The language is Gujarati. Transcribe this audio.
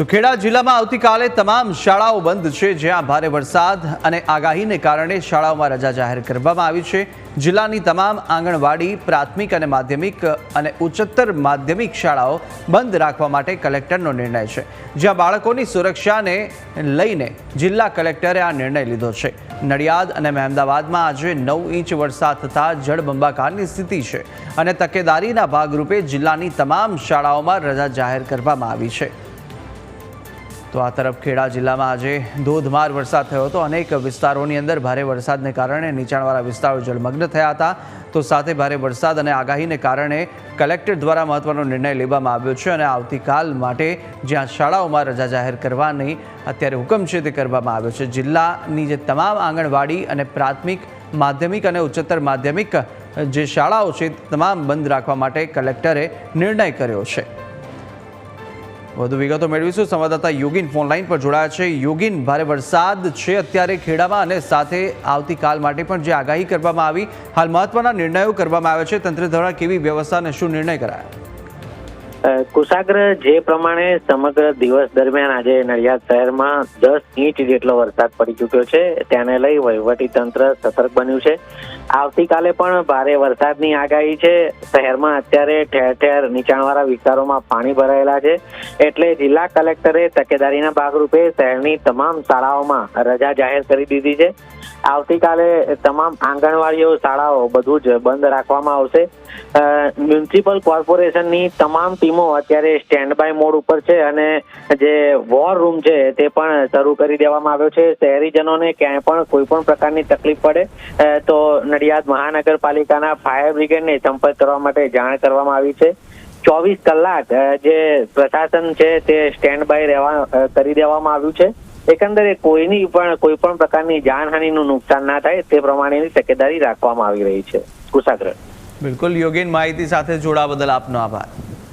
તો ખેડા જિલ્લામાં આવતીકાલે તમામ શાળાઓ બંધ છે, જ્યાં ભારે વરસાદ અને આગાહીને કારણે શાળાઓમાં રજા જાહેર કરવામાં આવી છે. જિલ્લાની તમામ આંગણવાડી, પ્રાથમિક અને માધ્યમિક અને ઉચ્ચતર માધ્યમિક શાળાઓ બંધ રાખવા માટે કલેક્ટરનો નિર્ણય છે. જ્યાં બાળકોની સુરક્ષાને લઈને જિલ્લા કલેક્ટરે આ નિર્ણય લીધો છે. નડિયાદ અને મહેમદાવાદમાં આજે નવ ઇંચ વરસાદ થતાં જળબંબાકારની સ્થિતિ છે અને તકેદારીના ભાગરૂપે જિલ્લાની તમામ શાળાઓમાં રજા જાહેર કરવામાં આવી છે. તો આ તરફ ખેડા જિલ્લામાં આજે ધોધમાર વરસાદ થયો હતો. અનેક વિસ્તારોની અંદર ભારે વરસાદને કારણે નીચાણવાળા વિસ્તારો જળમગ્ન થયા હતા. તો સાથે ભારે વરસાદ અને આગાહીને કારણે કલેક્ટર દ્વારા મહત્વનો નિર્ણય લેવામાં આવ્યો છે અને આવતીકાલ માટે જ્યાં શાળાઓમાં રજા જાહેર કરવાની અત્યારે હુકમ છે તે કરવામાં આવ્યો છે. જિલ્લાની જે તમામ આંગણવાડી અને પ્રાથમિક, માધ્યમિક અને ઉચ્ચતર માધ્યમિક જે શાળાઓ છે તમામ બંધ રાખવા માટે કલેક્ટરે નિર્ણય કર્યો છે. વધુ વિગતો મેળવીશું. સંવાદદાતા યોગીન ફોન લાઈન પર જોડાયા છે. યોગીન, ભારે વરસાદ છે અત્યારે ખેડામાં અને સાથે આવતીકાલ માટે પણ જે આગાહી કરવામાં આવી, હાલ મહત્વના નિર્ણયો કરવામાં આવ્યા છે. તંત્ર દ્વારા કેવી વ્યવસ્થા અને શું નિર્ણય કરાયા? કુશાગ્ર જે પ્રમાણે સમગ્ર દિવસ દરમિયાન આજે નડિયાદ શહેરમાં દસ ઇંચ જેટલો વરસાદ પડી ચુક્યો છે. તેને લઈ વહીવટી તંત્ર સતર્ક બન્યું છે. આવતીકાલે પણ ભારે વરસાદની આગાહી છે. શહેરમાં અત્યારે ઠેર ઠેર નીચાણવાળા વિસ્તારોમાં પાણી ભરાયેલા છે. એટલે જિલ્લા કલેક્ટરે તકેદારીના ભાગરૂપે શહેરની તમામ શાળાઓમાં રજા જાહેર કરી દીધી છે. આવતીકાલે તમામ આંગણવાડીઓ, શાળાઓ બધું જ બંધ રાખવામાં આવશે. મ્યુનિસિપલ કોર્પોરેશનની તમામ ટીમો અત્યારે સ્ટેન્ડ બાય મોડ ઉપર છે અને જે વોર રૂમ છે તે પણ શરૂ કરી દેવામાં આવ્યો છે. શહેરીજનોને ક્યાંય પણ કોઈ પણ પ્રકારની તકલીફ પડે તો નડિયાદ મહાનગરપાલિકાના ફાયર બ્રિગેડને સંપર્ક કરવા માટે જાણ કરવામાં આવી છે. ચોવીસ કલાક જે પ્રશાસન છે તે સ્ટેન્ડ બાય રહેવા કરી દેવામાં આવ્યું છે. એકંદરે કોઈની પણ કોઈ પણ પ્રકારની જાનહાનિનું નુકસાન ના થાય તે પ્રમાણેની તકેદારી રાખવામાં આવી રહી છે. કુશાગ્ર બિલકુલ, યોગેન માહિતી સાથે જોડા બદલ આપનો આભાર.